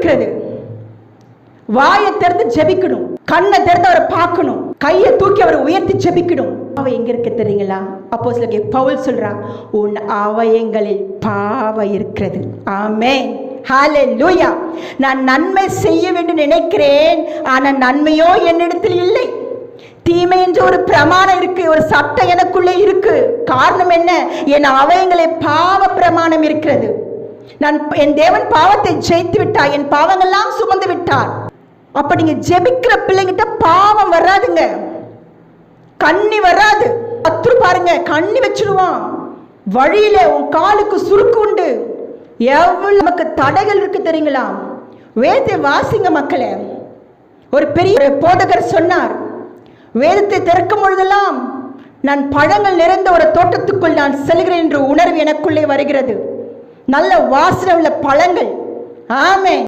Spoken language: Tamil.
இருக்கிறது. வாயை திறந்து ஜெபிக்கணும். கண்ணை திறந்து அவரை பார்க்கணும். கையை தூக்கி அவரை உயர்த்தி ஜெபிக்கணும். அவ எங்க இருக்க தெரியுங்களா? அப்போ சில பவுல் சொல்றான் உன் அவயங்களில் பாவ இருக்கிறது. ஆமே ஹாலே லூயா நான் நன்மை செய்ய வேண்டும் நினைக்கிறேன். ஆனா நன்மையோ என்னிடத்தில் இல்லை. தீமை என்று ஒரு பிரமாணம் இருக்கு. ஒரு சட்டம் எனக்குள்ளே இருக்கு. காரணம் என்ன? என் அவயங்களை பாவ பிரமாணம் இருக்கிறது. நான் என் தேவன் பாவத்தை ஜெயித்து விட்டார். என் பாவங்கள்லாம் சுமந்து விட்டார். அப்ப நீங்க ஜெபிக்கிற பிள்ளைங்கிட்ட பாவம் வராதுங்க. கண்ணி வராது. பத்து பாருங்க கண்ணி வச்சிருவான். வழியில உன் காலுக்கு சுருக்கு உண்டு. எவ்வளவு நமக்கு தடைகள் இருக்கு தெரியுங்களா? வேதத்தை வாசிங்க மக்களே. ஒரு பெரிய ஒரு போதகர் சொன்னார் வேதத்தை திறக்கும் பொழுதெல்லாம் நான் பழங்கள் நிறைந்த ஒரு தோட்டத்துக்குள் நான் செல்கிறேன் என்ற உணர்வு எனக்குள்ளே வருகிறது. நல்ல வாசனை உள்ள பழங்கள். ஆமே